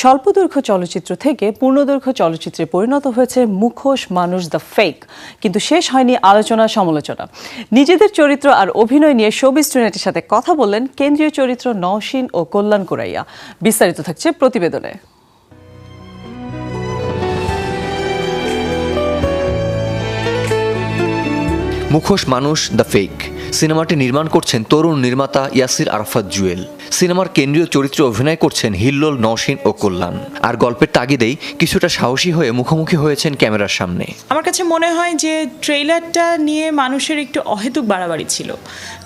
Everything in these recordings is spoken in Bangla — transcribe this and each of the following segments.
স্বল্পদৈর্ঘ্য চলচ্চিত্র থেকে পূর্ণদৈর্ঘ্য চলচ্চিত্রে পরিণত হয়েছে মুখোশ মানুষ দ্য ফেক। কিন্তু শেষ হয়নি আলোচনা সমালোচনা। নিজেদের চরিত্র আর অভিনয় নিয়ে শোবিজ টুনেটের সাথে কথা বললেন কেন্দ্রীয় চরিত্র নওশিন ও কল্যাণ কোরাইয়া। বিস্তারিত থাকছে প্রতিবেদনে। মুখোশ মানুষ দ্য ফেক। সিনেমাটি নির্মাণ করছেন তরুণ নির্মাতা ইয়াসির আরাফাত জুয়েল। সিনেমার কেন্দ্রীয় চরিত্রে অভিনয় করছেন হিল্লোল, নওশিন ও কল্যাণ। আর গল্পের তাগিদেই কিছুটা সাহসী হয়ে মুখোমুখি হয়েছেন ক্যামেরার সামনে। আমার কাছে মনে হয় যে ট্রেলারটা নিয়ে মানুষের একটু অহেতুক বাড়াবাড়ি ছিল।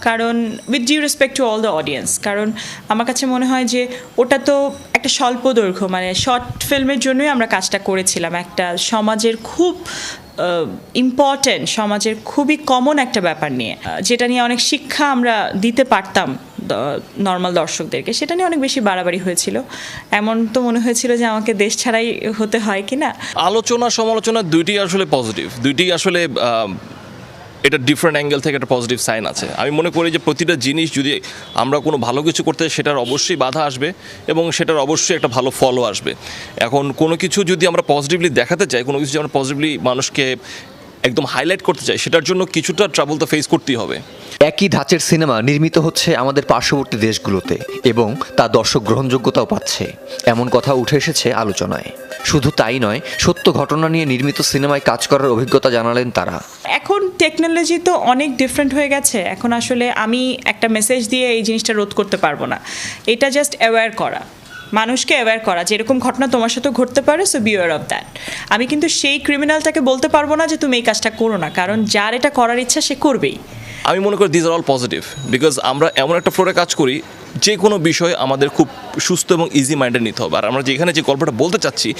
কারণ with due respect to all the audience কারণ আমার কাছে মনে হয় যে ওটা তো একটা স্বল্প দৈর্ঘ্য মানে শর্ট ফিল্মের জন্যই আমরা কাজটা করেছিলাম। একটা সমাজের খুব ইম্পর্টেন্ট সমাজের খুবই কমন একটা ব্যাপার নিয়ে। যেটা নিয়ে অনেক শিক্ষা আমরা দিতে পারতাম নর্মাল দর্শকদেরকে, সেটা নিয়ে অনেক বেশি বাড়াবাড়ি হয়েছিল। এমন তো মনে হয়েছিল যে আমাকে দেশ ছাড়াই হতে হয় কি না আলোচনা সমালোচনা দুইটি আসলে পজিটিভ দুইটি আসলে এটা ডিফারেন্ট অ্যাঙ্গেল থেকে একটা পজিটিভ সাইন আছে। আমি মনে করি যে প্রতিটা জিনিস যদি আমরা কোনো ভালো কিছু করতে সেটার অবশ্যই বাধা আসবে এবং সেটার অবশ্যই একটা ভালো ফলও আসবে। এখন কোনো কিছু যদি আমরা পজিটিভলি দেখাতে চাই, কোনো কিছু যদি আমরা পজিটিভলি মানুষকে একদম হাইলাইট করতে চাই সেটার জন্য কিছুটা ট্রাবল তো ফেস করতেই হবে। একই ধাঁচের সিনেমা নির্মিত হচ্ছে আমাদের পার্শ্ববর্তী দেশগুলোতে এবং তা দর্শক গ্রহণযোগ্যতাও পাচ্ছে। এমন কথা উঠে এসেছে আলোচনায়। শুধু তাই নয় সত্য ঘটনা নিয়ে নির্মিত সিনেমায় কাজ করার অভিজ্ঞতা জানালেন তারা। এখন টেকনোলজি তো অনেক ডিফারেন্ট হয়ে গেছে। এখন আসলে আমি একটা মেসেজ দিয়ে এই জিনিসটা রোধ করতে পারব না। এটা জাস্ট অ্যাওয়্যার করা। মানুষকে অ্যাওয়্যার করা, যে এরকম ঘটনা তোমার সাথে ঘটতে পারে সো বিওয়ার অফ দ্যাট আমি কিন্তু সেই ক্রিমিনালটাকে বলতে পারব না যে তুমি এই কাজটা করো না, কারণ যার এটা করার ইচ্ছা সে করবেই। আমি মনে করি these are all positive because আমরা এমন একটা ফ্লোরে কাজ করি, যে কোনো বিষয় আমাদের খুব সুস্থ এবং ইজি মাইন্ডে নিতে হবে। আর আমরা যেখানে যে গল্পটা বলতে চাচ্ছি,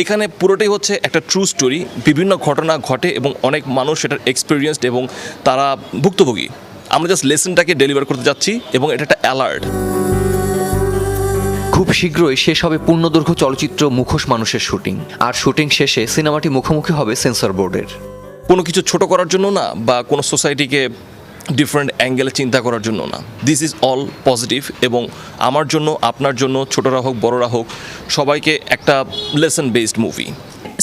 এখানে পুরোটাই হচ্ছে একটা ট্রু স্টোরি বিভিন্ন ঘটনা ঘটে এবং অনেক মানুষ সেটার এক্সপিরিয়েন্সড এবং তারা ভুক্তভোগী। আমরা জাস্ট লেসনটাকে ডেলিভার করতে যাচ্ছি এবং এটা একটা অ্যালার্ট খুব শীঘ্রই শেষ হবে পূর্ণদৈর্ঘ্য চলচ্চিত্র মুখোশ মানুষের শুটিং। আর শুটিং শেষে সিনেমাটি মুখোমুখি হবে সেন্সর বোর্ডের। কোনো কিছু ছোট করার জন্য না, বা কোনো সোসাইটিকে ডিফারেন্ট অ্যাঙ্গেলে চিন্তা করার জন্য না। দিস ইজ অল পজিটিভ এবং আমার জন্য, আপনার জন্য, ছোটরা হোক, বড়রা হোক, সবাইকে একটা lesson based movie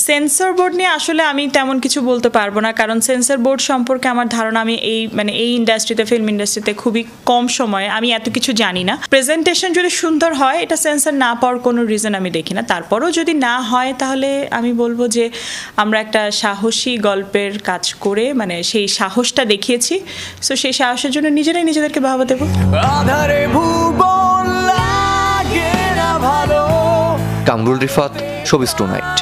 censor board নিয়ে আসলে আমি তেমন কিছু বলতে পারব না, কারণ সেন্সর বোর্ড সম্পর্কে আমার ধারণা আমি এই মানে এই ইন্ডাস্ট্রিতে ফিল্ম ইন্ডাস্ট্রিতে খুবই কম সময়ে আমি এত কিছু জানি না। প্রেজেন্টেশন যদি সুন্দর হয়, এটা সেন্সর না পাওয়ার কোনো রিজন আমি দেখি না। তারপরেও যদি না হয়, তাহলে আমি বলব যে আমরা একটা সাহসী গল্পের কাজ করে মানে সেই সাহসটা দেখিয়েছি। সো সেই সাহসের জন্য নিজেরাই নিজেদেরকে ভাবা দেবো। ভালো। Kamrul Rifat showbiz tonight.